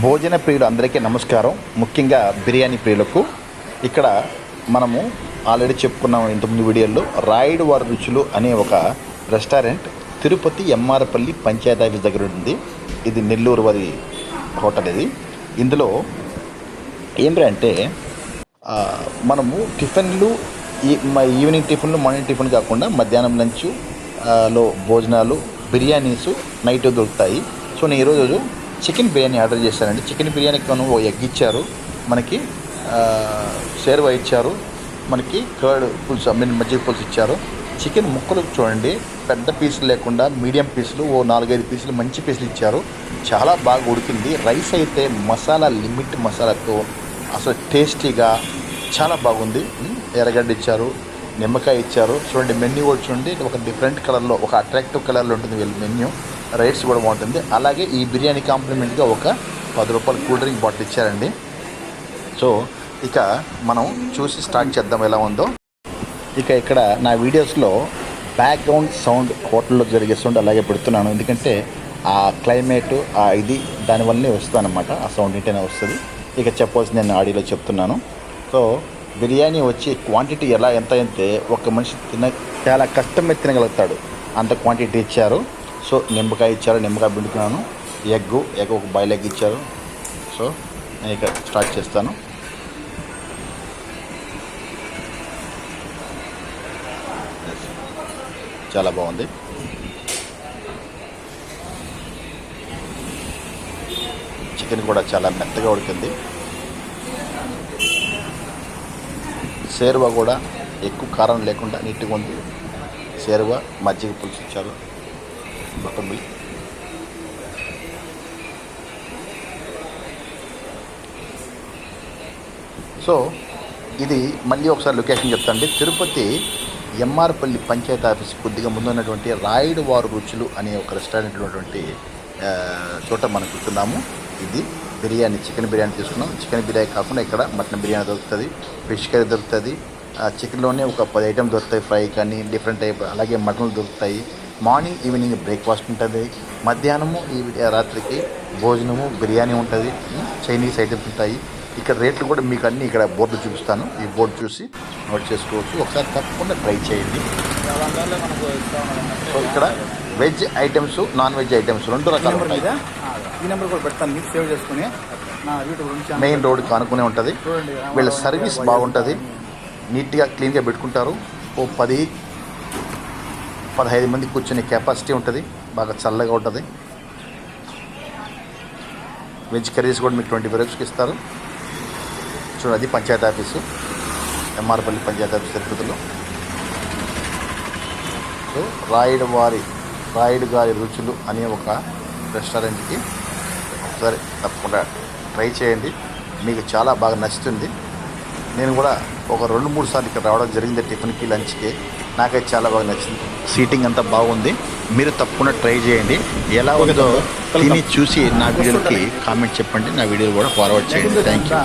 భోజన ప్రియులు అందరికీ నమస్కారం. ముఖ్యంగా బిర్యానీ ప్రియులకు. ఇక్కడ మనము ఆల్రెడీ చెప్పుకున్నాం ఇంతకుముందు వీడియోలో రాయుడు వారి రుచులు అనే ఒక రెస్టారెంట్ తిరుపతి ఎంఆర్పల్లి పంచాయతీ ఆఫీస్ దగ్గర ఉంది. ఇది నెల్లూరు వారి హోటల్ ఇది. ఇందులో ఏంటంటే మనము టిఫిన్లు ఈ మ- ఈవినింగ్ టిఫిన్లు మార్నింగ్ టిఫిన్ కాకుండా మధ్యాహ్నం లంచ్లో భోజనాలు బిర్యానీస్ నైట్ దొరుకుతాయి. సో నేను ఈరోజు చికెన్ బిర్యానీ ఆర్డర్ చేశానండి. చికెన్ బిర్యానీకి మనం ఓ ఎగ్ ఇచ్చారు. మనకి సేర్వ షేర్వా ఇచ్చారు. మనకి కర్డ్ పులుసు ఐ మీన్ మజ్జిగ పులుసు ఇచ్చారు. చికెన్ ముక్కలు చూడండి. పెద్ద పీసులు లేకుండా మీడియం పీసులు ఓ నాలుగైదు పీసులు మంచి పీసులు ఇచ్చారు. చాలా బాగా ఉడికింది. రైస్ అయితే మసాలా లిమిట్ మసాలాతో అసలు టేస్టీగా చాలా బాగుంది. ఎర్రగడ్డ ఇచ్చారు నిమ్మకాయ ఇచ్చారు. చూడండి మెన్యూ కూడా చూడండి. ఒక డిఫరెంట్ కలర్లో ఒక అట్రాక్టివ్ కలర్లో ఉంటుంది వీళ్ళ మెన్యూ. రైట్స్ కూడా బాగుంటుంది. అలాగే ఈ బిర్యానీ కాంప్లిమెంట్గా ఒక పది రూపాయలు కూల్ డ్రింక్ బాటిల్ ఇచ్చారండి. సో ఇక మనం చూసి స్టార్ట్ చేద్దాం ఎలా ఉందో. ఇక ఇక్కడ నా వీడియోస్లో బ్యాక్గ్రౌండ్ సౌండ్ హోటల్లో జరిగే సౌండ్ అలాగే పెడుతున్నాను. ఎందుకంటే ఆ క్లైమేట్ ఆ ఇది దానివల్లనే వస్తుందన్నమాట. ఆ సౌండ్ ఇంటనే వస్తుంది. ఇక చెప్పవలసి నేను ఆడియోలో చెప్తున్నాను. సో బిర్యానీ వచ్చి క్వాంటిటీ ఎలా ఎంత అయితే ఒక మనిషి తిన చాలా కష్టమే తినగలుగుతాడు. అంత క్వాంటిటీ ఇచ్చారు. సో నిమ్మకాయ ఇచ్చారు నిమ్మకాయ పిండుకున్నాను ఎగ్ ఎగ్ ఒక బాయిల్ ఎగ్ ఇచ్చారు. సో నేను ఇక స్టార్ట్ చేస్తాను. చాలా బాగుంది. చికెన్ కూడా చాలా మెత్తగా ఉడికింది. సేరువా కూడా ఎక్కువ కారం లేకుండా నీట్గా ఉంది. సేరువా మజ్జిగ పులుసు ఇచ్చారు. బటర్ సో ఇది మళ్ళీ ఒకసారి లొకేషన్ చెప్తాండి. తిరుపతి ఎంఆర్పల్లి పంచాయతీ ఆఫీస్ కొద్దిగా ముందు ఉన్నటువంటి రాయుడు వారు రుచులు అనే ఒక రెస్టారెంట్ ఉన్నటువంటి చోట మనం కూర్చున్నాము ఇది బిర్యానీ చికెన్ బిర్యానీ తీసుకున్నాం. చికెన్ బిర్యానీ కాకుండా ఇక్కడ మటన్ బిర్యానీ దొరుకుతుంది ఫిష్ కర్రీ దొరుకుతుంది. ఆ చికెన్లోనే ఒక పది ఐటమ్ దొరుకుతాయి ఫ్రై కానీ డిఫరెంట్ టైప్ అలాగే మటన్లు దొరుకుతాయి. మార్నింగ్ ఈవినింగ్ బ్రేక్ఫాస్ట్ ఉంటుంది. మధ్యాహ్నము ఈ రాత్రికి భోజనము బిర్యానీ ఉంటుంది. చైనీస్ ఐటమ్స్ ఉంటాయి. ఇక్కడ రేట్లు కూడా మీకు అన్ని ఇక్కడ బోర్డు చూపిస్తాను. ఈ బోర్డు చూసి నోట్ చేసుకోవచ్చు. ఒకసారి తప్పకుండా ట్రై చేయండి. సో ఇక్కడ veg items non veg items రెండు రకాలు ఉంటాయి. ఈ నెంబర్ కూడా పెడతాను. మీకు సేవ్ చేసుకుని మెయిన్ రోడ్కి ఆనుకునే ఉంటుంది. వీళ్ళ సర్వీస్ బాగుంటుంది. నీట్గా క్లీన్గా పెట్టుకుంటారు. ఓ పది పదహైదు మంది కూర్చునే కెపాసిటీ ఉంటుంది. బాగా చల్లగా ఉంటుంది. వెజ్ కర్రీస్ కూడా మీకు ట్వంటీ ఫైవ్ రూపీస్కి ఇస్తారు. చూడండి అది పంచాయతీ ఆఫీసు. ఎంఆర్పల్లి పంచాయతీ ఆఫీస్ తిరుపతిలో రాయుడు వారి రాయుడు గారి రుచులు అనే ఒక రెస్టారెంట్కి ఒకసారి తప్పకుండా ట్రై చేయండి. మీకు చాలా బాగా నచ్చుతుంది. నేను కూడా ఒక రెండు మూడు సార్లు ఇక్కడ రావడం జరిగింది టిఫిన్కి లంచ్కి. నాకైతే చాలా బాగా నచ్చింది. సీటింగ్ అంతా బాగుంది. మీరు తప్పకుండా ట్రై చేయండి. ఎలా ఉందో తిని చూసి నా వీడియోకి కామెంట్ చెప్పండి. నా వీడియోలు కూడా ఫార్వర్డ్ చేయండి. Thank you